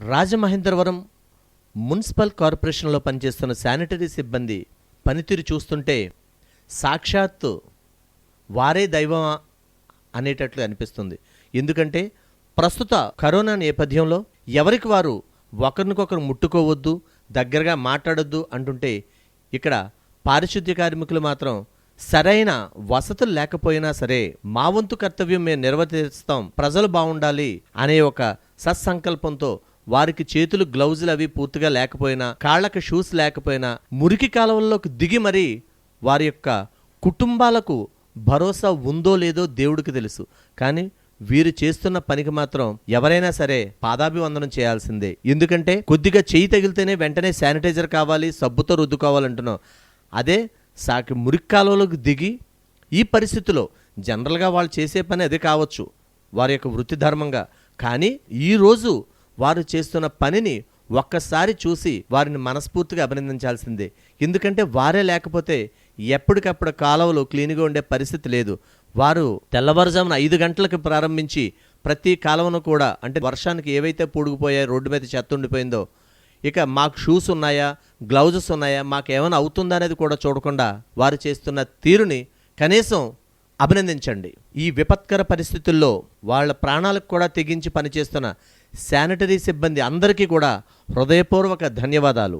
Rajamahendravaram municipal కార్పొరేషన్లో పనిచేస్తున్న sanitary సిబ్బంది పనితీరు చూస్తుంటే సాక్షాత్తు వారే దైవం అనేటట్లు అనిపిస్తుంది. ఎందుకంటే ప్రస్తుత కరోనా నేపథ్యంలో ఎవరికి వారు ఒకరినికొకరు ముట్టుకోవద్దు దగ్గరగా మాట్లాడొద్దు అంటుంటే ఇక్కడ పారిశుద్ధ్య కార్మికులు మాత్రం సరైన వసతులు లేకపోయినా సరే మా వంతు కర్తవ్యం మేము నిర్వర్తిస్తాం ప్రజలు బాగుండాలి అనే ఒక సత్సంకల్పంతో వారికి చేతులు గ్లౌజులు అవి పూర్తిగా లేకపోయినా కాళ్ళకి షూస్ లేకపోయినా మురికి కాలువల్లోకి దిగి మరీ వారి యొక్క కుటుంబాలకు భరోసా ఉందో లేదో దేవుడికి తెలుసు. కానీ వీరు చేస్తున్న పనికి మాత్రం ఎవరైనా సరే పాదాభివందనం చేయాల్సిందే. ఎందుకంటే కొద్దిగా చేయి తగిలితేనే వెంటనే శానిటైజర్ కావాలి సబ్బుతో రుద్దుకోవాలంటున్నాం. అదే సాకి మురికి కాలువలోకి దిగి ఈ పరిస్థితిలో జనరల్గా వాళ్ళు చేసే పని అదే కావచ్చు వారి యొక్క వృత్తి ధర్మంగా. కానీ ఈరోజు వారు చేస్తున్న పనిని ఒక్కసారి చూసి వారిని మనస్ఫూర్తిగా అభినందించాల్సిందే. ఎందుకంటే వారే లేకపోతే ఎప్పటికప్పుడు కాలువలు క్లీన్గా ఉండే పరిస్థితి లేదు. వారు తెల్లవారుజామున ఐదు గంటలకు ప్రారంభించి ప్రతి కాలువను కూడా అంటే వర్షానికి ఏవైతే పూడుకుపోయాయో రోడ్డు మీద చెత్త ఉండిపోయిందో ఇక మాకు షూస్ ఉన్నాయా గ్లౌజెస్ ఉన్నాయా మాకు ఏమైనా అవుతుందా అనేది కూడా చూడకుండా వారు చేస్తున్న తీరుని కనీసం అభినందించండి. ఈ విపత్కర పరిస్థితుల్లో వాళ్ళ ప్రాణాలకు కూడా తెగించి పనిచేస్తున్న శానిటరీ సిబ్బంది అందరికీ కూడా హృదయపూర్వక ధన్యవాదాలు.